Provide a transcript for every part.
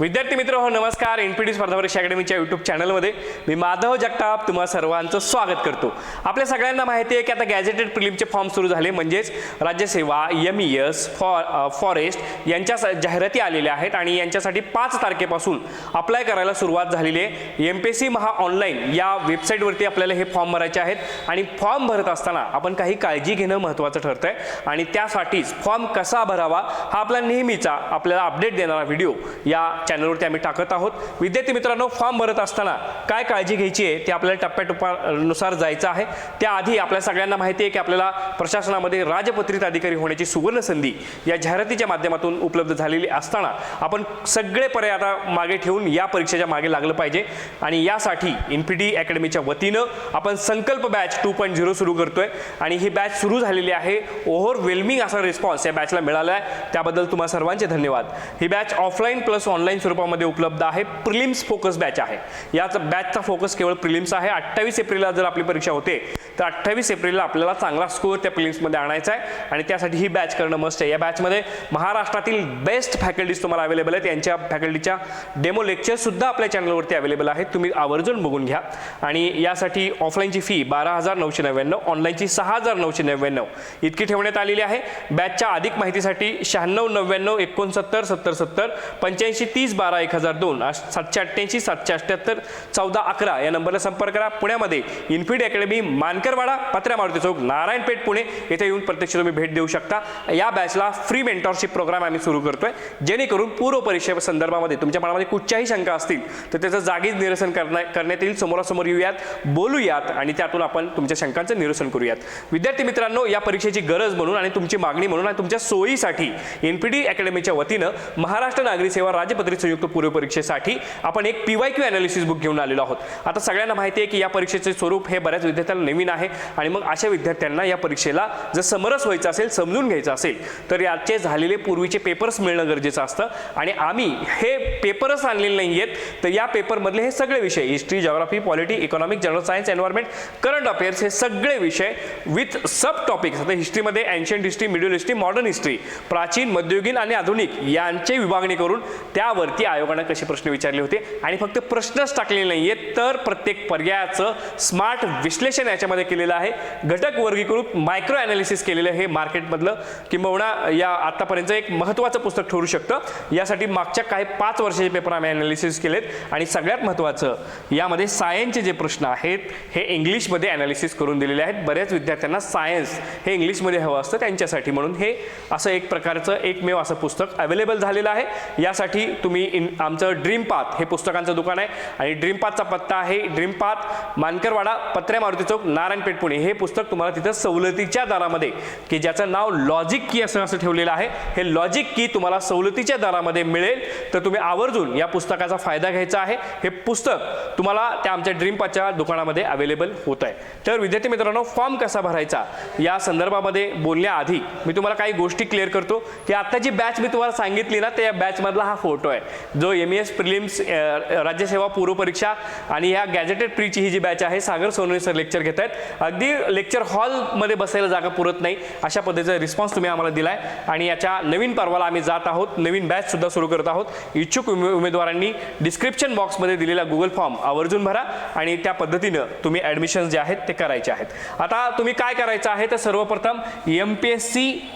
विद्यार्थी मित्र हो नमस्कार. एन पी स्पर्धा परीक्षा अकॅडमीच्या यूट्यूब चॅनलमध्ये मी माधव जगताप तुम्हा सर्वांचं स्वागत करतो. आपल्या सगळ्यांना माहिती आहे की आता गॅजेटेड प्रिलिमचे फॉर्म सुरू झाले म्हणजेच राज्यसेवा एम ई एस फॉ फॉरेस्ट यांच्या जाहिराती आलेल्या आहेत आणि यांच्यासाठी पाच तारखेपासून अप्लाय करायला सुरुवात झालेली आहे. M P C Maha online या वेबसाईटवरती आपल्याला हे फॉर्म भरायचे आहेत आणि फॉर्म भरत असताना आपण काही काळजी घेणं महत्त्वाचं ठरतं आहे आणि त्यासाठीच फॉर्म कसा भरावा हा आपला नेहमीचा आपल्याला अपडेट देणारा व्हिडिओ या चॅनलवरती आम्ही टाकत आहोत. विद्यार्थी मित्रांनो फॉर्म भरत असताना काय काळजी घ्यायची आहे ते आपल्याला टप्प्याटप्प्यानुसार जायचं आहे. त्याआधी आपल्या सगळ्यांना माहिती आहे की आपल्याला प्रशासनामध्ये राजपत्रित अधिकारी होण्याची सुवर्ण संधी या जाहिरातीच्या माध्यमातून उपलब्ध झालेली असताना आपण सगळे पर्याय आता मागे ठेवून या परीक्षेच्या मागे लागलं पाहिजे. आणि यासाठी इन्फिडी अकॅडमीच्या वतीनं आपण संकल्प बॅच टू पॉईंट झिरो सुरू करतोय. आणि ही बॅच सुरू झालेली आहे. ओव्हरवेल्मिंग असा रिस्पॉन्स या बॅचला मिळाला आहे. त्याबद्दल तुम्हाला सर्वांचे धन्यवाद. ही बॅच ऑफलाईन प्लस ऑनलाईन स्वरूपामध्ये उपलब्ध आहे. प्रिलिम्स फोकस बॅच आहे. याचा बॅचचा फोकस केवळ प्रिलिम्स आहे. अठ्ठावीस एप्रिलला जर आपली परीक्षा होते तर अठ्ठावीस एप्रिलला आपल्याला चांगला स्कोअर त्या प्रिलिम्समध्ये आणायचा आहे. आणि त्यासाठी ही बॅच करणं मस्त आहे. या बॅचमध्ये महाराष्ट्रातील बेस्ट फॅकल्टीज तुम्हाला अवेलेबल आहेत. यांच्या फॅकल्टीच्या डेमो लेक्चरसुद्धा आपल्या चॅनलवरती अवेलेबल आहेत. तुम्ही आवर्जून बघून घ्या. आणि यासाठी ऑफलाईनची फी बारा हजार नऊशे नव्याण्णव ऑनलाईनची सहा हजार नऊशे नव्याण्णव इतकी ठेवण्यात आलेली आहे. बॅचच्या अधिक माहितीसाठी शहाण्णव नव्याण्णव एकोणसत्तर सत्तर सत्तर पंच्याऐंशी तीस बारा एक हजार दोन. सातशे अठ्ठ्याऐंशी सातशे अठ्ठ्याहत्तर चौदा अकरा या नंबरला संपर्क करा. पुण्यामध्ये इन्फिड अकॅडमी मानकरवाडा पत्र्या मारुती चौक नारायणपेठ पुणे. येथे येऊन प्रत्यक्ष तुम्ही भेट देऊ शकता. या बॅचला फ्री मेंटॉरशिप प्रोग्राम आम्ही सुरू करतोय. जेणेकरून पूर्व परीक्षे संदर्भामध्ये तुमच्या मनामध्ये कुठच्याही शंका असतील तर त्याचं जागीच निरसन करण्या करण्यात येईल. समोरासमोर येऊयात बोलूयात आणि त्यातून आपण तुमच्या शंकांचं निरसन करूयात. विद्यार्थी मित्रांनो या परीक्षेची गरज म्हणून आणि तुमची मागणी म्हणून आणि तुमच्या सोयीसाठी एनपीडी अकॅडमीच्या वतीनं महाराष्ट्र नागरी सेवा राज्यपत्रित संयुक्त पूर्व परीक्षेसाठी आपण एक पीवाय क्यू अनालिसिस बुक घेऊन आलेलो आहोत. आता सगळ्यांना माहिती आहे की या परीक्षेचे स्वरूप हे बऱ्याच विद्यार्थ्यांना नवीन आहे आणि मग अशा विद्यार्थ्यांना या परीक्षेला जर समरस व्हायचं असेल समजून घ्यायचं असेल तर याचे झालेले पूर्वीचे पेपर्स मिळणं गरजेचं असतं. आणि आम्ही हे पेपरच आणलेले नाही आहेत तर या पेपरमधले हे सगळे विषय history geography polity economic general science environment current affairs हे सगळे विषय विथ सब टॉपिक्स आता हिस्ट्रीमध्ये ancient history middle history modern history प्राचीन मध्ययुगीन आणि आधुनिक यांचे विभागणी करून त्यावर यावरती आयोगानं कसे प्रश्न विचारले होते आणि फक्त प्रश्नच टाकलेले नाही आहेत तर प्रत्येक पर्यायाचं स्मार्ट विश्लेषण याच्यामध्ये केलेलं आहे. घटक वर्गीकृत मायक्रो अनालिसिस केलेलं हे मार्केटमधलं. किंबहुना या आतापर्यंत एक महत्त्वाचं पुस्तक ठरू शकतं. यासाठी मागच्या काही पाच वर्षाचे पेपर आम्ही अनालिसिस केलेत. आणि सगळ्यात महत्त्वाचं यामध्ये सायन्सचे जे प्रश्न आहेत हे इंग्लिशमध्ये अनालिसिस करून दिलेले आहेत. बऱ्याच विद्यार्थ्यांना सायन्स हे इंग्लिशमध्ये हवं असतं त्यांच्यासाठी म्हणून हे असं एक प्रकारचं एकमेव असं पुस्तक अवेलेबल झालेलं आहे. यासाठी तुम्ही इन आमचं ड्रीम पाथ हे पुस्तकांचं दुकान आहे. आणि ड्रीम पाथचा पत्ता आहे ड्रीम पाथ मानकरवाडा पत्र्या मारुती चौक नारायणपेठ पुणे हे पुस्तक तुम्हाला तिथं सवलतीच्या दरामध्ये की ज्याचं नाव लॉजिक की असं असं ठेवलेलं आहे हे लॉजिक की तुम्हाला सवलतीच्या दरामध्ये मिळेल. तर तुम्ही आवर्जून या पुस्तकाचा फायदा घ्यायचा आहे. हे पुस्तक तुम्हाला त्या आमच्या ड्रीमपाच्या दुकानामध्ये अवेलेबल होत आहे तर विद्यार्थी मित्रांनो फॉर्म कसा भरायचा? या संदर्भामध्ये बोलण्याआधी मी तुम्हाला काही गोष्टी क्लिअर करतो की आत्ता जी बॅच मी तुम्हाला सांगितली ना त्या बॅचमधला हा फोटो आहे. जो एम एस प्रिलिम्स राज्यसेवा पूर्वपरीक्षा आणि ह्या गॅजेटेड प्रीची ही जी बॅच आहे. सागर सोनवणे सर लेक्चर घेत आहेत. अगदी लेक्चर हॉलमध्ये बसायला जागा पुरत नाही. अशा पद्धतीचा रिस्पॉन्स तुम्ही आम्हाला दिला आहे आणि याच्या नवीन पर्वाला आम्ही जात आहोत. नवीन बॅचसुद्धा सुरू करत आहोत. इच्छुक उमे- उमेदवारांनी डिस्क्रिप्शन बॉक्समध्ये दिलेला गुगल फॉर्म आवर्जून भरा आणि त्या पद्धतीनं तुम्ही ॲडमिशन्स जे आहेत ते करायचे आहेत. आता तुम्ही काय करायचं आहे? तर सर्वप्रथम M P S C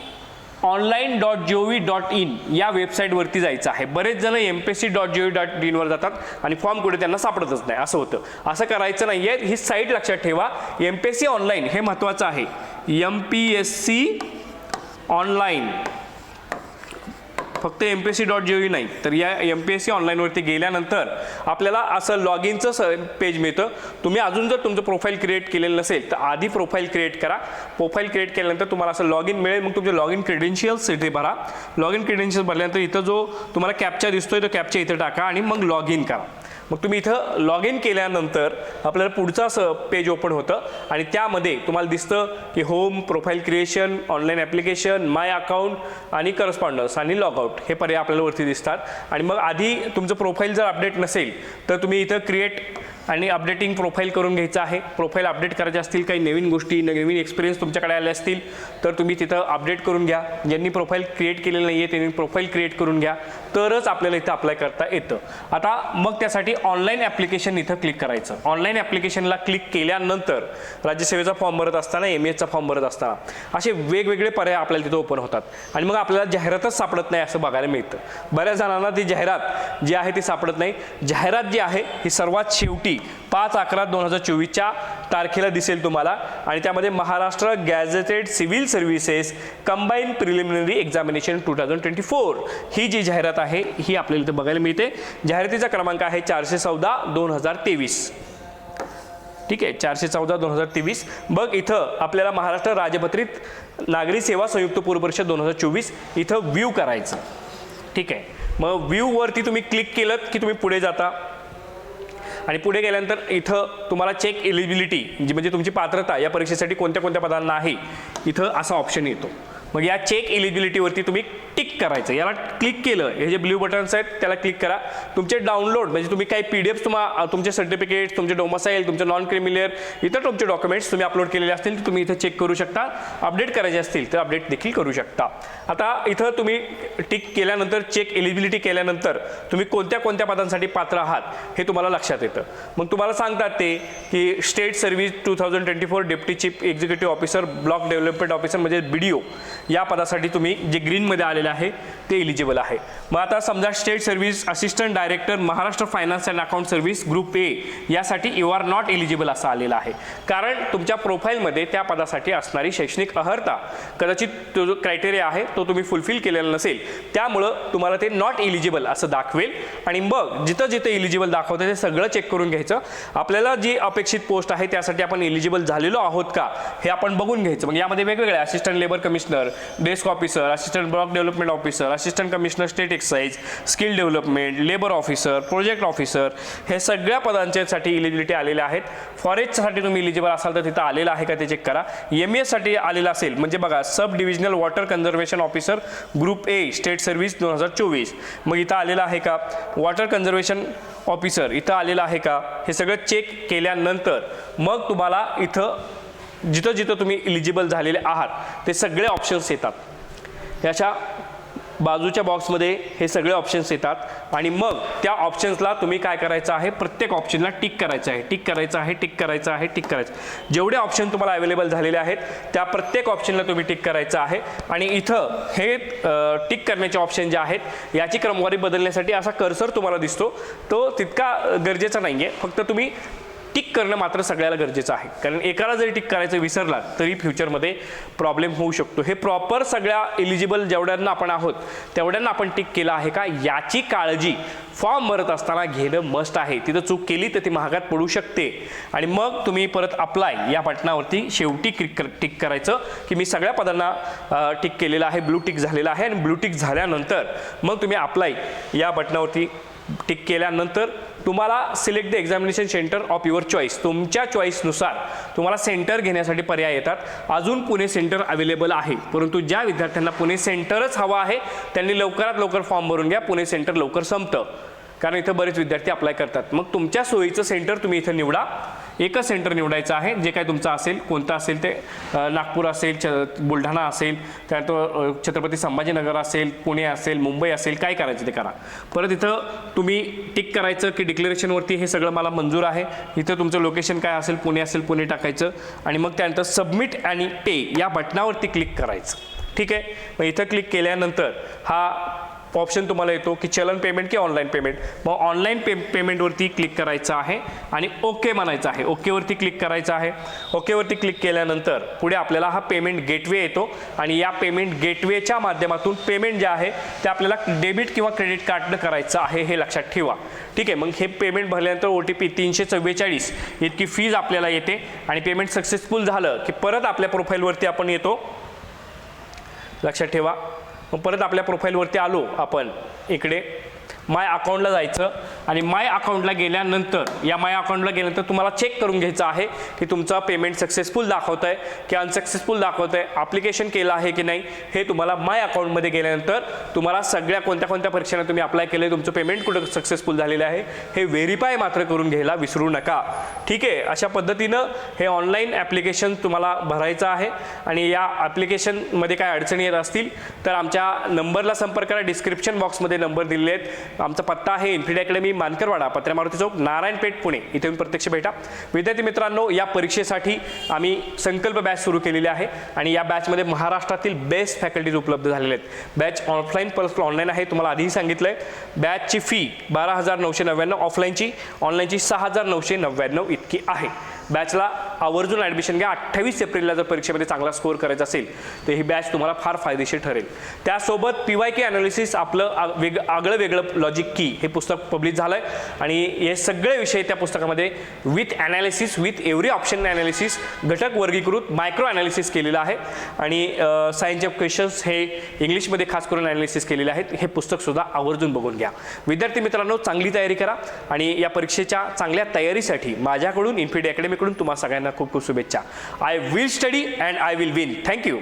online dot G O V dot in या वेबसाईटवरती जायचं आहे. बरेच जण M P S C dot G O V dot इनवर जातात आणि फॉर्म कुठे त्यांना सापडतच नाही. असं होतं. असं करायचं नाही आहे ही साईट लक्षात ठेवा. M P S C online हे महत्त्वाचं आहे. M P S C online फक्त M P S C dot G O V नाही तर या एम पी एस सी ऑनलाईनवरती गेल्यानंतर आपल्याला असं लॉग इनचं स पेज मिळतं. तुम्ही अजून जर तुमचं प्रोफाईल क्रिएट केलेलं नसेल तर आधी प्रोफाईल क्रिएट करा. प्रोफाईल क्रिएट केल्यानंतर तुम्हाला असं लॉग इन मिळेल. मग तुमचे लॉग इन क्रेडेन्शियल्स इथे भरा. लॉग इन क्रेडेन्शियल्स भरल्यानंतर इथं जो तुम्हाला कॅपचा दिसतोय तो कॅपचा इथं टाका आणि मग लॉग इन करा. मग तुम्ही इथं लॉग इन केल्यानंतर आपल्याला पुढचं असं पेज ओपन होतं आणि त्यामध्ये तुम्हाला दिसतं की home profile creation online application my account आणि करस्पॉन्डन्स आणि लॉगआउट हे पर्याय आपल्याला वरती दिसतात. आणि मग आधी तुमचं प्रोफाईल जर अपडेट नसेल तर तुम्ही इथं क्रिएट आणि अपडेटिंग प्रोफाईल करून घ्यायचं आहे. प्रोफाईल अपडेट करायचे असतील काही नवीन गोष्टी नवीन एक्सपिरियन्स तुमच्याकडे आले असतील तर तुम्ही तिथं अपडेट करून घ्या. ज्यांनी प्रोफाईल क्रिएट केलेलं नाही आहे त्यांनी प्रोफाईल क्रिएट करून घ्या. तरच आपल्याला इथं अप्लाय करता येतं. आता मग त्यासाठी ऑनलाईन ॲप्लिकेशन इथं क्लिक करायचं. ऑनलाईन ॲप्लिकेशनला क्लिक केल्यानंतर राज्यसेवेचा फॉर्म भरत असताना एम एसचा फॉर्म भरत असताना असे वेगवेगळे पर्याय आपल्याला तिथं ओपन होतात. आणि मग आपल्याला जाहिरातच सापडत नाही असं बघायला मिळतं. बऱ्याच जणांना ती जाहिरात जी आहे ती सापडत नाही. जाहिरात जी आहे ही सर्वात शेवटी पाच अकरा दोन हजार चोवीसच्या तारखेला दिसेल तुम्हाला. आणि त्यामध्ये Maharashtra gazetted civil services combine preliminary examination two thousand twenty four ही जी जाहिरात आहे ही आपल्याला इथं बघायला मिळते. जाहिरातीचा क्रमांक आहे चारशे चौदा दोन हजार तेवीस. ठीक आहे चारशे चौदा दोन हजार तेवीस. बघ इथं आपल्याला महाराष्ट्र राजपत्रित नागरी सेवा संयुक्त पूर्व परिषद दोन हजार चोवीस इथं व्ह्यू करायचं. ठीक आहे मग व्ह्यूवरती तुम्ही क्लिक केलं की तुम्ही पुढे जाता. आणि पुढे गेल्यानंतर इथं तुम्हाला चेक एलिजिबिलिटी जी म्हणजे तुमची पात्रता या परीक्षेसाठी कोणत्या कोणत्या पदांना आहे इथं असा ऑप्शन येतो. मग या चेक एलिजिबिलिटीवरती तुम्ही टिक करायचं. याला क्लिक केलं. हे जे ब्ल्यू बटन्स आहेत त्याला क्लिक करा. तुमचे डाउनलोड म्हणजे तुम्ही काही पी डी एफ तुम्हाला तुमचे सर्टिफिकेट्स तुमचे डोमासाईल तुमचे नॉन क्रिमिलियर इतर तुमचे डॉक्युमेंट्स तुम्ही अपलोड केलेले असतील तुम्ही इथं चेक करू शकता. अपडेट करायचे असतील तर अपडेट देखील करू शकता. आता इथं तुम्ही टिक केल्यानंतर चेक एलिजिबिलिटी केल्यानंतर तुम्ही कोणत्या कोणत्या पदांसाठी पात्र आहात हे तुम्हाला लक्षात येतं. मग तुम्हाला सांगतात ते की state service two thousand twenty four deputy chief executive officer block development officer म्हणजे बी डी ओ या पदासाठी तुम्ही जे ग्रीनमध्ये आलेलं आहे ते एलिजिबल आहे. मग आता समजा state service assistant director Maharashtra finance and account service group A यासाठी यू आर नॉट एलिजिबल असं आलेलं आहे. कारण तुमच्या प्रोफाईलमध्ये त्या पदासाठी असणारी शैक्षणिक अर्हता कदाचित तो जो क्रायटेरिया आहे तो तुम्ही फुलफिल केलेला नसेल त्यामुळं तुम्हाला ते नॉट एलिजिबल असं दाखवेल. आणि मग जिथं जिथं एलिजिबल दाखवतं ते सगळं चेक करून घ्यायचं. आपल्याला जी अपेक्षित पोस्ट आहे त्यासाठी आपण एलिजिबल झालेलो आहोत का हे आपण बघून घ्यायचं. मग यामध्ये वेगवेगळे assistant labour commissioner desk officer assistant block development officer assistant commissioner state excise skill development labour officer project officer हे सगळ्या पदांच्यासाठी इलिजिबिलिटी आलेल्या आहेत. फॉरेस्टसाठी तुम्ही इलिजिबल असाल तर तिथं आलेलं आहे का ते चेक करा. एम एससाठी आलेलं असेल म्हणजे बघा sub divisional water conservation officer group A state service दोन हजार चोवीस. मग इथं आलेलं आहे का? वॉटर कन्झर्वेशन ऑफिसर इथं आलेलं आहे का? हे सगळं चेक केल्यानंतर मग तुम्हाला इथं जिथं जिथं तुम्ही इलिजिबल झालेले आहात ते सगळे ऑप्शन्स येतात. याच्या बाजूच्या बॉक्समध्ये हे सगळे ऑप्शन्स येतात. आणि मग त्या ऑप्शन्सला तुम्ही काय करायचं आहे? प्रत्येक ऑप्शनला टिक करायचं आहे. टिक करायचं आहे टिक करायचं आहे टिक करायचं जेवढे ऑप्शन तुम्हाला अवेलेबल झालेले आहेत त्या प्रत्येक ऑप्शनला तुम्ही टिक करायचं आहे. आणि इथं हे टिक करण्याचे ऑप्शन जे आहेत याची क्रमवारी बदलण्यासाठी असा कर्सर तुम्हाला दिसतो. तो तितका गरजेचा नाही आहे फक्त तुम्ही टिक करणं मात्र सगळ्याला गरजेचं आहे. कारण एकाला जरी टिक करायचं विसरला तरी फ्युचरमध्ये प्रॉब्लेम होऊ शकतो. हे प्रॉपर सगळ्या एलिजिबल जेवढ्यांना आपण आहोत तेवढ्यांना आपण टिक केलं आहे का? याची काळजी फॉर्म भरत असताना घेणं मस्ट आहे. तिथं चूक केली तर ती महागात पडू शकते. आणि मग तुम्ही परत अप्लाय या बटनावरती शेवटी क्लिक टिक करायचं की मी सगळ्या पदांना टिक केलेलं आहे ब्लू टिक झालेलं आहे. आणि ब्लू टिक झाल्यानंतर मग तुम्ही अप्लाय या बटनावरती टिक केल्यानंतर तुम्हाला select the examination centre of your choice तुमच्या चॉईसनुसार तुम्हाला सेंटर घेण्यासाठी पर्याय येतात. अजून पुणे सेंटर अवेलेबल आहे. परंतु ज्या विद्यार्थ्यांना पुणे सेंटरच हवं आहे त्यांनी लवकरात लवकर फॉर्म भरून घ्या. पुणे सेंटर लवकर संपतं. कारण इथं बरेच विद्यार्थी अप्लाय करतात. मग तुमच्या सोयीचं सेंटर तुम्ही इथं निवडा. एकच सेंटर निवडायचं आहे. जे काय तुमचं असेल कोणतं असेल ते नागपूर असेल छ बुलढाणा असेल त्यानंतर छत्रपती संभाजीनगर असेल पुणे असेल मुंबई असेल काय करायचं ते करा. परत इथं तुम्ही टिक करायचं की डिक्लेरेशनवरती हे सगळं मला मंजूर आहे. इथं तुमचं लोकेशन काय असेल पुणे असेल पुणे टाकायचं. आणि मग त्यानंतर सबमिट आणि पे या बटनावरती क्लिक करायचं. ठीक आहे? मग इथं क्लिक केल्यानंतर हा ऑप्शन तुम्हाला येतो की चलन पेमेंट की ऑनलाईन पेमेंट मग ऑनलाईन पे पेमेंटवरती क्लिक करायचं आहे आणि ओके म्हणायचं आहे. ओकेवरती क्लिक करायचं आहे. ओकेवरती क्लिक केल्यानंतर पुढे आपल्याला हा पेमेंट गेटवे येतो आणि या पेमेंट गेटवेच्या माध्यमातून पेमेंट जे आहे ते आपल्याला डेबिट किंवा क्रेडिट कार्डनं करायचं आहे हे लक्षात ठेवा. ठीक आहे मग हे पेमेंट भरल्यानंतर ओ टी पी तीनशे चव्वेचाळीस इतकी फीज आपल्याला येते आणि पेमेंट सक्सेसफुल झालं की परत आपल्या प्रोफाईलवरती आपण येतो. लक्षात ठेवा. मग परत आपल्या प्रोफाईलवरती आलो आपण इकडे. माय अकाउंटला जायचं आणि माय अकाउंटला गेल्यानंतर या माय अकाउंटला गेल्यानंतर तुम्हाला चेक करून घ्यायचं आहे की तुमचं पेमेंट सक्सेसफुल दाखवत आहे की अनसक्सेसफुल दाखवत आहे ॲप्लिकेशन केलं आहे की नाही हे तुम्हाला माय अकाउंटमध्ये गेल्यानंतर तुम्हाला सगळ्या कोणत्या कोणत्या परीक्षांना तुम्ही अप्लाय केले तुमचं पेमेंट कुठं सक्सेसफुल झालेलं आहे हे व्हेरीफाय मात्र करून घ्यायला विसरू नका. ठीक आहे अशा पद्धतीनं हे ऑनलाईन ॲप्लिकेशन तुम्हाला भरायचं आहे आणि या ॲप्लिकेशनमध्ये काय अडचणी येत असतील तर आमच्या नंबरला संपर्क करा डिस्क्रिप्शन बॉक्समध्ये नंबर दिलेले आहेत. आमचा पत्ता आहे इन्फिड अकॅडमी मानकरवाडा. पत्र्या मारुती चौक नारायणपेठ पुणे. इथे येऊन प्रत्यक्ष भेटा. विद्यार्थी मित्रांनो या परीक्षेसाठी आम्ही संकल्प बॅच सुरू केलेली आहे आणि या बॅचमध्ये महाराष्ट्रातील बेस्ट फॅकल्टीज उपलब्ध झालेले आहेत. बॅच ऑफलाईन प्लस ऑनलाईन आहे तुम्हाला आधीही सांगितलं आहे बॅचची फी बारा हजार नऊशे नव्याण्णव ऑफलाईनची ऑनलाईनची सहा हजार नऊशे नव्याण्णव इतकी आहे. बॅचला आवर्जून ॲडमिशन घ्या. अठ्ठावीस एप्रिलला जर परीक्षेमध्ये चांगला स्कोअर करायचा असेल तर ही बॅच तुम्हाला फार फायदेशीर ठरेल. त्यासोबत पी वाय के अनालिसिस आपलं वेग आगळं वेगळं लॉजिक की हे पुस्तक पब्लिश झालं आहे आणि हे सगळे विषय त्या पुस्तकामध्ये with analysis with every option analysis घटक वर्गीकृत मायक्रो ॲनालिसिस केलेलं आहे. आणि सायन्स ऑफ क्वेश्चन्स हे इंग्लिशमध्ये खास करून ॲनालिसिस केलेले आहेत. हे पुस्तकसुद्धा आवर्जून बघून घ्या. विद्यार्थी मित्रांनो चांगली तयारी करा. आणि या परीक्षेच्या चांगल्या तयारीसाठी माझ्याकडून इन्फिडी अकॅडमीकडून तुम्हाला सगळ्यांना खूप खूप शुभेच्छा. I will study and I will win thank you